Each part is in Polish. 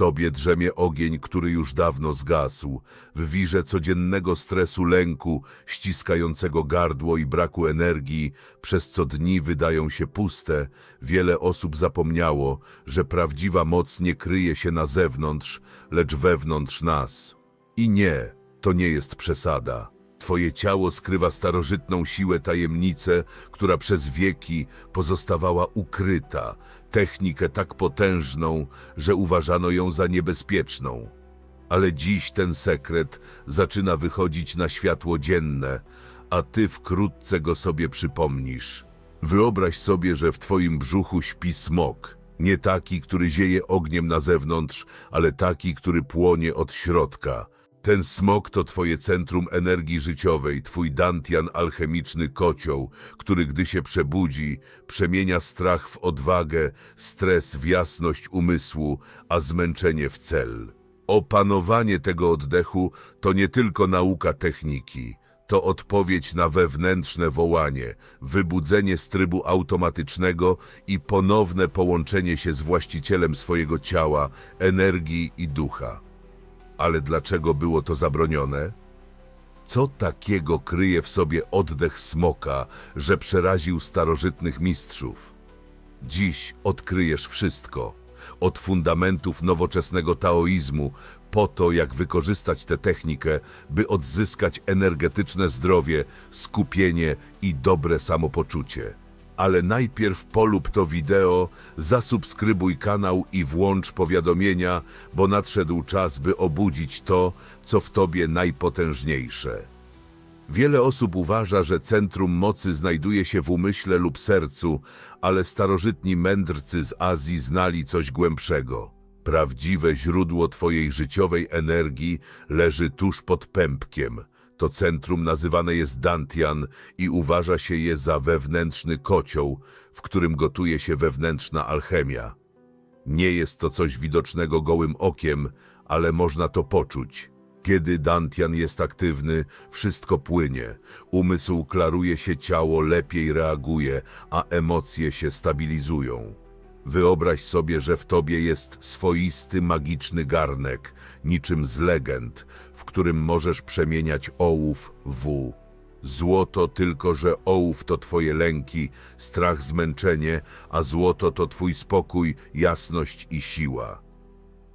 tobie drzemie ogień, który już dawno zgasł, w wirze codziennego stresu lęku, ściskającego gardło i braku energii, przez co dni wydają się puste, wiele osób zapomniało, że prawdziwa moc nie kryje się na zewnątrz, lecz wewnątrz nas. I nie, to nie jest przesada. Twoje ciało skrywa starożytną siłę tajemnicę, która przez wieki pozostawała ukryta, technikę tak potężną, że uważano ją za niebezpieczną. Ale dziś ten sekret zaczyna wychodzić na światło dzienne, a ty wkrótce go sobie przypomnisz. Wyobraź sobie, że w twoim brzuchu śpi smok. Nie taki, który zieje ogniem na zewnątrz, ale taki, który płonie od środka. Ten smok to twoje centrum energii życiowej, twój dantian alchemiczny kocioł, który gdy się przebudzi, przemienia strach w odwagę, stres w jasność umysłu, a zmęczenie w cel. Opanowanie tego oddechu to nie tylko nauka techniki, to odpowiedź na wewnętrzne wołanie, wybudzenie z trybu automatycznego i ponowne połączenie się z właścicielem swojego ciała, energii i ducha. Ale dlaczego było to zabronione? Co takiego kryje w sobie oddech smoka, że przeraził starożytnych mistrzów? Dziś odkryjesz wszystko. Od fundamentów nowoczesnego taoizmu, po to, jak wykorzystać tę technikę, by odzyskać energetyczne zdrowie, skupienie i dobre samopoczucie. Ale najpierw polub to wideo, zasubskrybuj kanał i włącz powiadomienia, bo nadszedł czas, by obudzić to, co w tobie najpotężniejsze. Wiele osób uważa, że centrum mocy znajduje się w umyśle lub sercu, ale starożytni mędrcy z Azji znali coś głębszego. Prawdziwe źródło twojej życiowej energii leży tuż pod pępkiem. To centrum nazywane jest Dantian i uważa się je za wewnętrzny kocioł, w którym gotuje się wewnętrzna alchemia. Nie jest to coś widocznego gołym okiem, ale można to poczuć. Kiedy Dantian jest aktywny, wszystko płynie, umysł klaruje się, ciało lepiej reaguje, a emocje się stabilizują. Wyobraź sobie, że w tobie jest swoisty magiczny garnek, niczym z legend, w którym możesz przemieniać ołów w. Złoto tylko, że ołów to twoje lęki, strach, zmęczenie, a złoto to twój spokój, jasność i siła.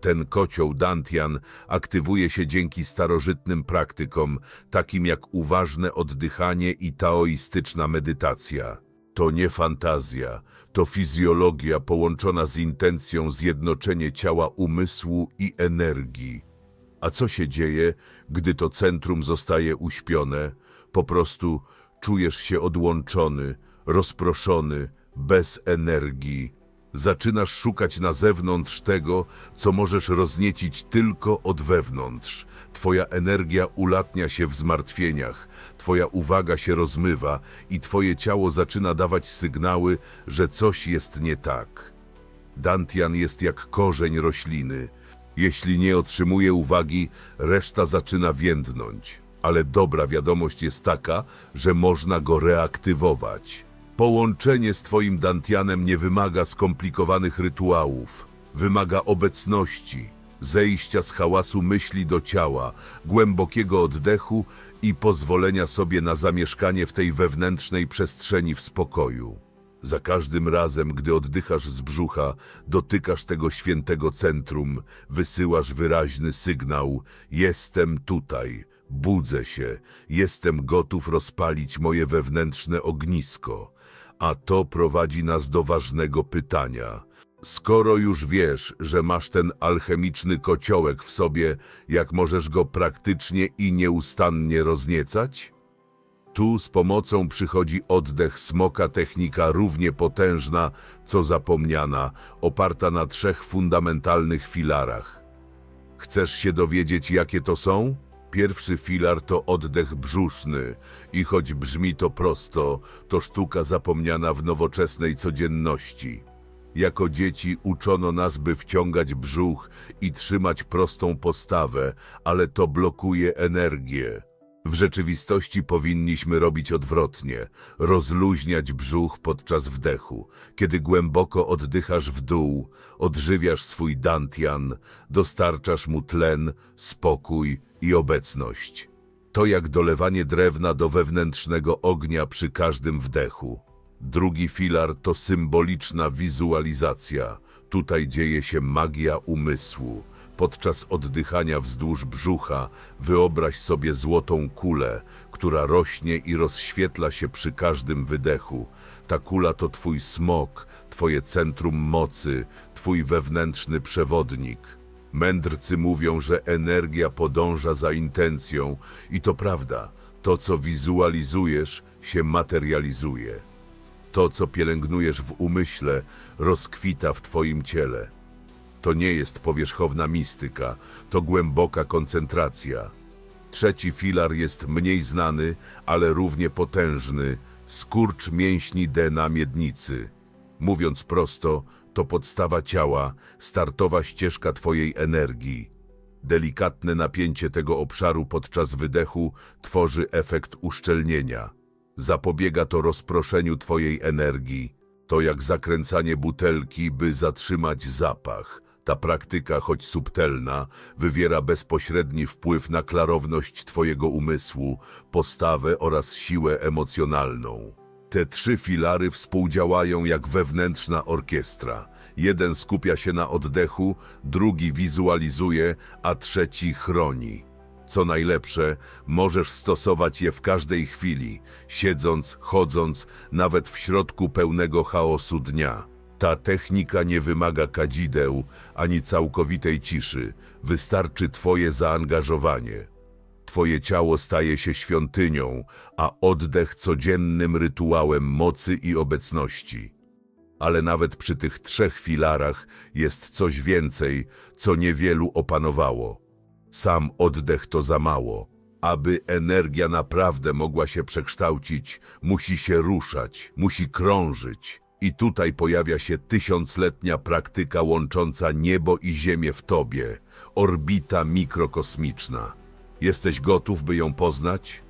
Ten kocioł Dantian aktywuje się dzięki starożytnym praktykom, takim jak uważne oddychanie i taoistyczna medytacja. To nie fantazja, to fizjologia połączona z intencją zjednoczenie ciała umysłu i energii. A co się dzieje, gdy to centrum zostaje uśpione? Po prostu czujesz się odłączony, rozproszony, bez energii. Zaczynasz szukać na zewnątrz tego, co możesz rozniecić tylko od wewnątrz. Twoja energia ulatnia się w zmartwieniach, twoja uwaga się rozmywa i twoje ciało zaczyna dawać sygnały, że coś jest nie tak. Dantian jest jak korzeń rośliny. Jeśli nie otrzymuje uwagi, reszta zaczyna więdnąć. Ale dobra wiadomość jest taka, że można go reaktywować. Połączenie z Twoim Dantianem nie wymaga skomplikowanych rytuałów. Wymaga obecności, zejścia z hałasu myśli do ciała, głębokiego oddechu i pozwolenia sobie na zamieszkanie w tej wewnętrznej przestrzeni w spokoju. Za każdym razem, gdy oddychasz z brzucha, dotykasz tego świętego centrum, wysyłasz wyraźny sygnał: Jestem tutaj, budzę się, jestem gotów rozpalić moje wewnętrzne ognisko. A to prowadzi nas do ważnego pytania. Skoro już wiesz, że masz ten alchemiczny kociołek w sobie, jak możesz go praktycznie i nieustannie rozniecać? Tu z pomocą przychodzi oddech smoka, technika równie potężna, co zapomniana, oparta na trzech fundamentalnych filarach. Chcesz się dowiedzieć, jakie to są? Pierwszy filar to oddech brzuszny i choć brzmi to prosto, to sztuka zapomniana w nowoczesnej codzienności. Jako dzieci uczono nas, by wciągać brzuch i trzymać prostą postawę, ale to blokuje energię. W rzeczywistości powinniśmy robić odwrotnie, rozluźniać brzuch podczas wdechu. Kiedy głęboko oddychasz w dół, odżywiasz swój dantian, dostarczasz mu tlen, spokój i obecność. To jak dolewanie drewna do wewnętrznego ognia przy każdym wdechu. Drugi filar to symboliczna wizualizacja. Tutaj dzieje się magia umysłu. Podczas oddychania wzdłuż brzucha wyobraź sobie złotą kulę, która rośnie i rozświetla się przy każdym wydechu. Ta kula to twój smok, twoje centrum mocy, twój wewnętrzny przewodnik. Mędrcy mówią, że energia podąża za intencją i to prawda, to co wizualizujesz się materializuje. To, co pielęgnujesz w umyśle, rozkwita w Twoim ciele. To nie jest powierzchowna mistyka, to głęboka koncentracja. Trzeci filar jest mniej znany, ale równie potężny skurcz mięśni D na miednicy. Mówiąc prosto, to podstawa ciała, startowa ścieżka Twojej energii. Delikatne napięcie tego obszaru podczas wydechu tworzy efekt uszczelnienia. Zapobiega to rozproszeniu Twojej energii. To jak zakręcanie butelki, by zatrzymać zapach. Ta praktyka, choć subtelna, wywiera bezpośredni wpływ na klarowność Twojego umysłu, postawę oraz siłę emocjonalną. Te trzy filary współdziałają jak wewnętrzna orkiestra. Jeden skupia się na oddechu, drugi wizualizuje, a trzeci chroni. Co najlepsze, możesz stosować je w każdej chwili, siedząc, chodząc, nawet w środku pełnego chaosu dnia. Ta technika nie wymaga kadzideł ani całkowitej ciszy, wystarczy Twoje zaangażowanie. Twoje ciało staje się świątynią, a oddech codziennym rytuałem mocy i obecności. Ale nawet przy tych trzech filarach jest coś więcej, co niewielu opanowało. Sam oddech to za mało. Aby energia naprawdę mogła się przekształcić, musi się ruszać, musi krążyć. I tutaj pojawia się tysiącletnia praktyka łącząca niebo i ziemię w tobie, orbita mikrokosmiczna. Jesteś gotów, by ją poznać?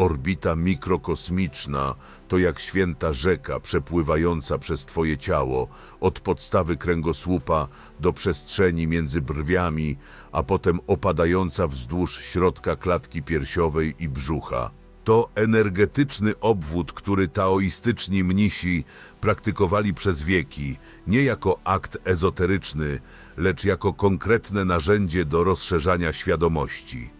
Orbita mikrokosmiczna to jak święta rzeka przepływająca przez Twoje ciało, od podstawy kręgosłupa do przestrzeni między brwiami, a potem opadająca wzdłuż środka klatki piersiowej i brzucha. To energetyczny obwód, który taoistyczni mnisi praktykowali przez wieki, nie jako akt ezoteryczny, lecz jako konkretne narzędzie do rozszerzania świadomości.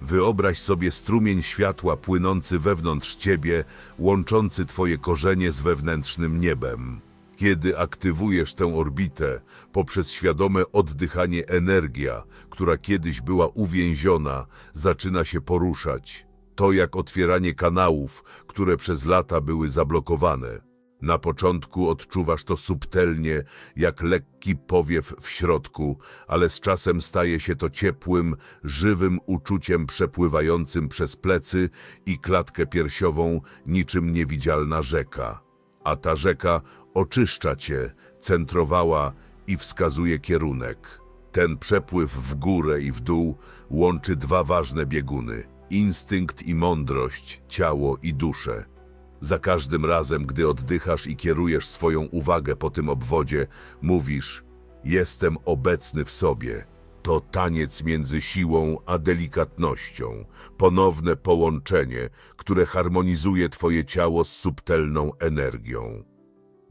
Wyobraź sobie strumień światła płynący wewnątrz ciebie, łączący twoje korzenie z wewnętrznym niebem. Kiedy aktywujesz tę orbitę, poprzez świadome oddychanie energia, która kiedyś była uwięziona, zaczyna się poruszać. To jak otwieranie kanałów, które przez lata były zablokowane. Na początku odczuwasz to subtelnie, jak lekki powiew w środku, ale z czasem staje się to ciepłym, żywym uczuciem przepływającym przez plecy i klatkę piersiową niczym niewidzialna rzeka. A ta rzeka oczyszcza cię, centrowała i wskazuje kierunek. Ten przepływ w górę i w dół łączy dwa ważne bieguny: instynkt i mądrość, ciało i duszę. Za każdym razem, gdy oddychasz i kierujesz swoją uwagę po tym obwodzie, mówisz: Jestem obecny w sobie. To taniec między siłą a delikatnością, ponowne połączenie, które harmonizuje Twoje ciało z subtelną energią.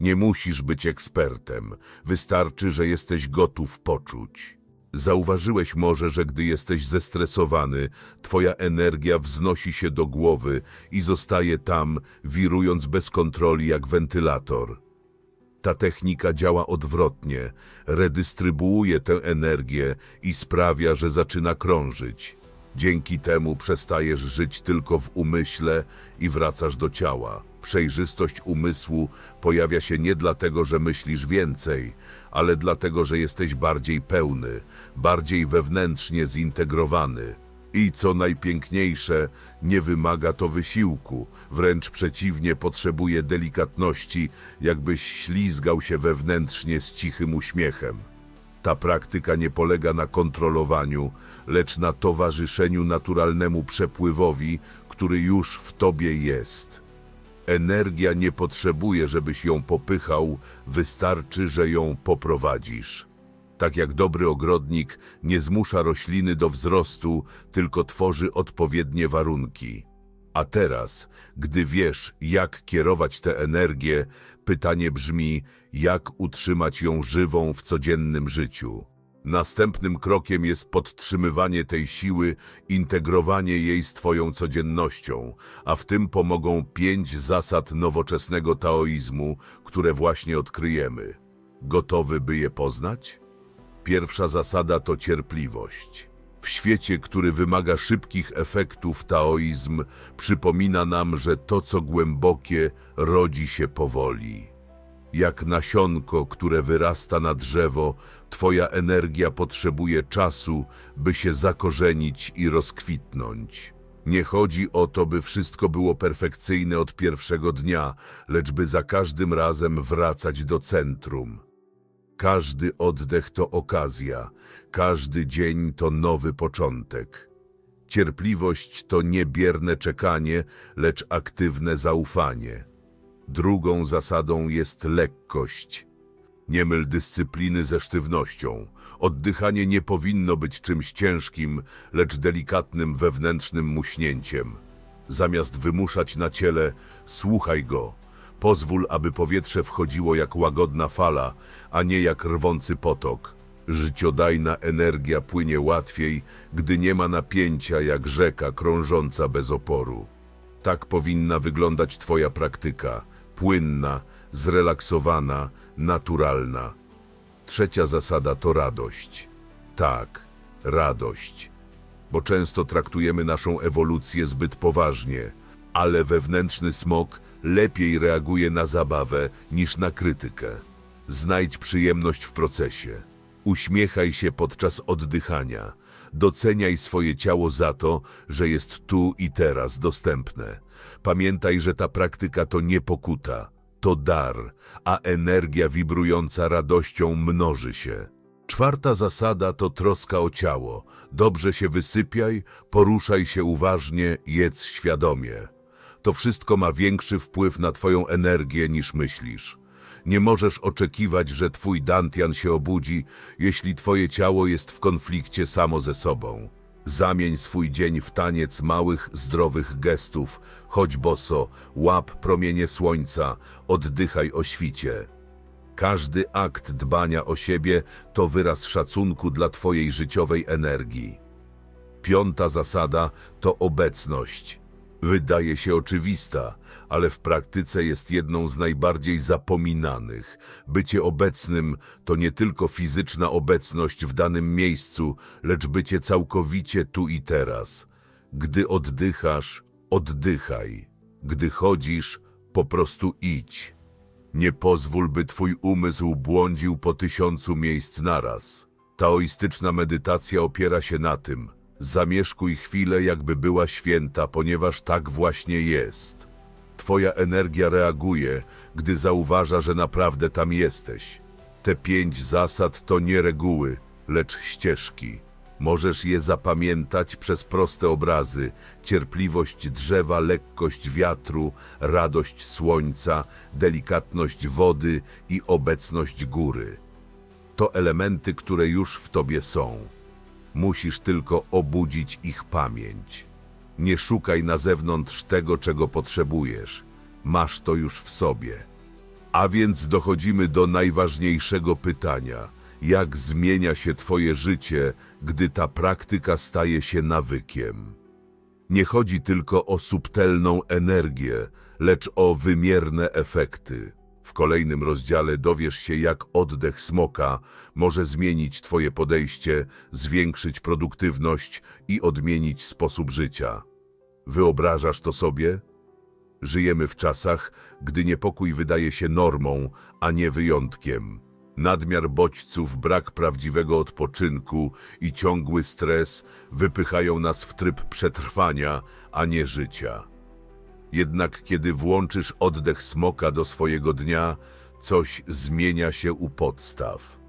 Nie musisz być ekspertem, wystarczy, że jesteś gotów poczuć. Zauważyłeś może, że gdy jesteś zestresowany, twoja energia wznosi się do głowy i zostaje tam, wirując bez kontroli jak wentylator. Ta technika działa odwrotnie, redystrybuuje tę energię i sprawia, że zaczyna krążyć. Dzięki temu przestajesz żyć tylko w umyśle i wracasz do ciała. Przejrzystość umysłu pojawia się nie dlatego, że myślisz więcej, ale dlatego, że jesteś bardziej pełny, bardziej wewnętrznie zintegrowany. I co najpiękniejsze, nie wymaga to wysiłku, wręcz przeciwnie, potrzebuje delikatności, jakbyś ślizgał się wewnętrznie z cichym uśmiechem. Ta praktyka nie polega na kontrolowaniu, lecz na towarzyszeniu naturalnemu przepływowi, który już w tobie jest. Energia nie potrzebuje, żebyś ją popychał, wystarczy, że ją poprowadzisz. Tak jak dobry ogrodnik nie zmusza rośliny do wzrostu, tylko tworzy odpowiednie warunki. A teraz, gdy wiesz, jak kierować tę energię, pytanie brzmi, jak utrzymać ją żywą w codziennym życiu. Następnym krokiem jest podtrzymywanie tej siły, integrowanie jej z Twoją codziennością, a w tym pomogą pięć zasad nowoczesnego taoizmu, które właśnie odkryjemy. Gotowy, by je poznać? Pierwsza zasada to cierpliwość. W świecie, który wymaga szybkich efektów, taoizm przypomina nam, że to, co głębokie, rodzi się powoli. Jak nasionko, które wyrasta na drzewo, Twoja energia potrzebuje czasu, by się zakorzenić i rozkwitnąć. Nie chodzi o to, by wszystko było perfekcyjne od pierwszego dnia, lecz by za każdym razem wracać do centrum. Każdy oddech to okazja, każdy dzień to nowy początek. Cierpliwość to nie bierne czekanie, lecz aktywne zaufanie. Drugą zasadą jest lekkość. Nie myl dyscypliny ze sztywnością. Oddychanie nie powinno być czymś ciężkim, lecz delikatnym wewnętrznym muśnięciem. Zamiast wymuszać na ciele, słuchaj go. Pozwól, aby powietrze wchodziło jak łagodna fala, a nie jak rwący potok. Życiodajna energia płynie łatwiej, gdy nie ma napięcia jak rzeka krążąca bez oporu. Tak powinna wyglądać Twoja praktyka. Płynna, zrelaksowana, naturalna. Trzecia zasada to radość. Tak, radość. Bo często traktujemy naszą ewolucję zbyt poważnie, ale wewnętrzny smok lepiej reaguje na zabawę niż na krytykę. Znajdź przyjemność w procesie. Uśmiechaj się podczas oddychania. Doceniaj swoje ciało za to, że jest tu i teraz dostępne. Pamiętaj, że ta praktyka to nie pokuta, to dar, a energia wibrująca radością mnoży się. Czwarta zasada to troska o ciało. Dobrze się wysypiaj, poruszaj się uważnie, jedz świadomie. To wszystko ma większy wpływ na Twoją energię niż myślisz. Nie możesz oczekiwać, że Twój Dantian się obudzi, jeśli Twoje ciało jest w konflikcie samo ze sobą. Zamień swój dzień w taniec małych, zdrowych gestów. Chodź boso, łap promienie słońca, oddychaj o świcie. Każdy akt dbania o siebie to wyraz szacunku dla Twojej życiowej energii. Piąta zasada to obecność. Wydaje się oczywista, ale w praktyce jest jedną z najbardziej zapominanych. Bycie obecnym to nie tylko fizyczna obecność w danym miejscu, lecz bycie całkowicie tu i teraz. Gdy oddychasz, oddychaj. Gdy chodzisz, po prostu idź. Nie pozwól, by twój umysł błądził po tysiącu miejsc naraz. Taoistyczna medytacja opiera się na tym – Zamieszkuj chwilę, jakby była święta, ponieważ tak właśnie jest. Twoja energia reaguje, gdy zauważa, że naprawdę tam jesteś. Te pięć zasad to nie reguły, lecz ścieżki. Możesz je zapamiętać przez proste obrazy: cierpliwość drzewa, lekkość wiatru, radość słońca, delikatność wody i obecność góry. To elementy, które już w tobie są. Musisz tylko obudzić ich pamięć. Nie szukaj na zewnątrz tego, czego potrzebujesz. Masz to już w sobie. A więc dochodzimy do najważniejszego pytania. Jak zmienia się Twoje życie, gdy ta praktyka staje się nawykiem? Nie chodzi tylko o subtelną energię, lecz o wymierne efekty. W kolejnym rozdziale dowiesz się, jak oddech smoka może zmienić Twoje podejście, zwiększyć produktywność i odmienić sposób życia. Wyobrażasz to sobie? Żyjemy w czasach, gdy niepokój wydaje się normą, a nie wyjątkiem. Nadmiar bodźców, brak prawdziwego odpoczynku i ciągły stres wypychają nas w tryb przetrwania, a nie życia. Jednak kiedy włączysz oddech smoka do swojego dnia, coś zmienia się u podstaw.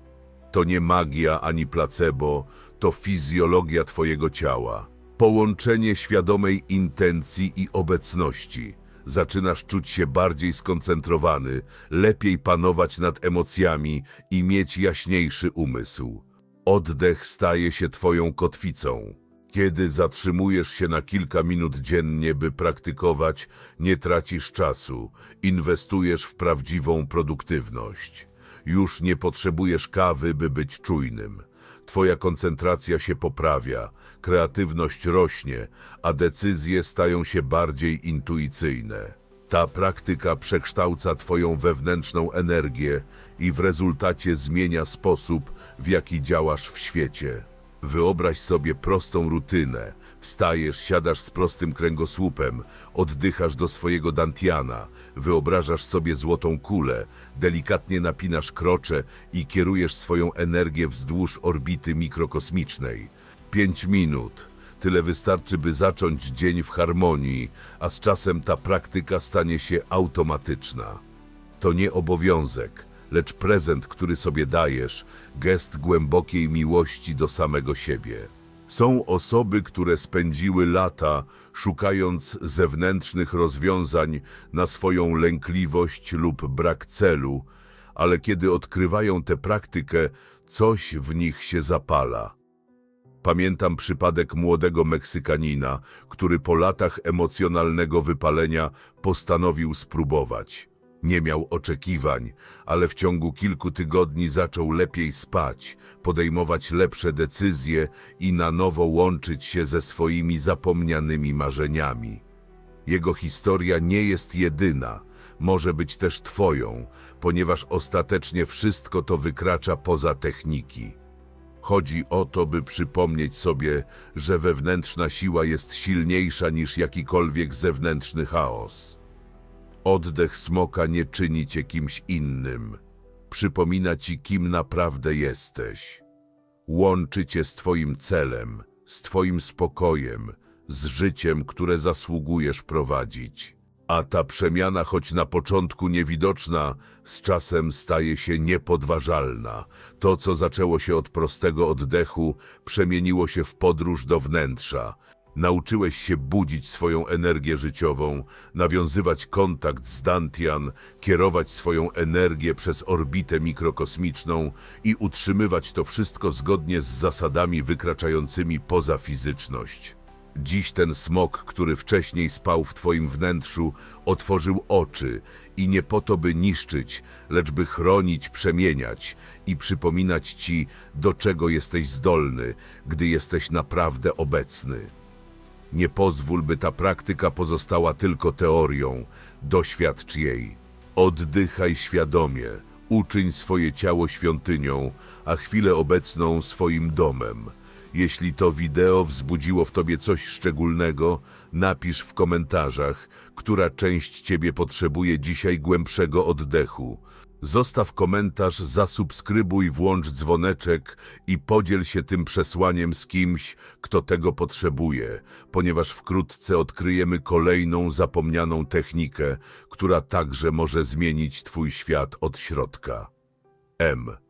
To nie magia ani placebo, to fizjologia Twojego ciała. Połączenie świadomej intencji i obecności. Zaczynasz czuć się bardziej skoncentrowany, lepiej panować nad emocjami i mieć jaśniejszy umysł. Oddech staje się Twoją kotwicą. Kiedy zatrzymujesz się na kilka minut dziennie, by praktykować, nie tracisz czasu, inwestujesz w prawdziwą produktywność. Już nie potrzebujesz kawy, by być czujnym. Twoja koncentracja się poprawia, kreatywność rośnie, a decyzje stają się bardziej intuicyjne. Ta praktyka przekształca Twoją wewnętrzną energię i w rezultacie zmienia sposób, w jaki działasz w świecie. Wyobraź sobie prostą rutynę. Wstajesz, siadasz z prostym kręgosłupem, oddychasz do swojego dantiana, wyobrażasz sobie złotą kulę, delikatnie napinasz krocze i kierujesz swoją energię wzdłuż orbity mikrokosmicznej. Pięć minut. Tyle wystarczy, by zacząć dzień w harmonii, a z czasem ta praktyka stanie się automatyczna. To nie obowiązek, lecz prezent, który sobie dajesz, gest głębokiej miłości do samego siebie. Są osoby, które spędziły lata szukając zewnętrznych rozwiązań na swoją lękliwość lub brak celu, ale kiedy odkrywają tę praktykę, coś w nich się zapala. Pamiętam przypadek młodego Meksykanina, który po latach emocjonalnego wypalenia postanowił spróbować. Nie miał oczekiwań, ale w ciągu kilku tygodni zaczął lepiej spać, podejmować lepsze decyzje i na nowo łączyć się ze swoimi zapomnianymi marzeniami. Jego historia nie jest jedyna, może być też Twoją, ponieważ ostatecznie wszystko to wykracza poza techniki. Chodzi o to, by przypomnieć sobie, że wewnętrzna siła jest silniejsza niż jakikolwiek zewnętrzny chaos. Oddech smoka nie czyni cię kimś innym. Przypomina ci, kim naprawdę jesteś. Łączy cię z twoim celem, z twoim spokojem, z życiem, które zasługujesz prowadzić. A ta przemiana, choć na początku niewidoczna, z czasem staje się niepodważalna. To, co zaczęło się od prostego oddechu, przemieniło się w podróż do wnętrza. Nauczyłeś się budzić swoją energię życiową, nawiązywać kontakt z Dantian, kierować swoją energię przez orbitę mikrokosmiczną i utrzymywać to wszystko zgodnie z zasadami wykraczającymi poza fizyczność. Dziś ten smok, który wcześniej spał w twoim wnętrzu, otworzył oczy i nie po to, by niszczyć, lecz by chronić, przemieniać i przypominać ci, do czego jesteś zdolny, gdy jesteś naprawdę obecny. Nie pozwól, by ta praktyka pozostała tylko teorią. Doświadcz jej. Oddychaj świadomie. Uczyń swoje ciało świątynią, a chwilę obecną swoim domem. Jeśli to wideo wzbudziło w tobie coś szczególnego, napisz w komentarzach, która część ciebie potrzebuje dzisiaj głębszego oddechu. Zostaw komentarz, zasubskrybuj, włącz dzwoneczek i podziel się tym przesłaniem z kimś, kto tego potrzebuje, ponieważ wkrótce odkryjemy kolejną zapomnianą technikę, która także może zmienić Twój świat od środka. M.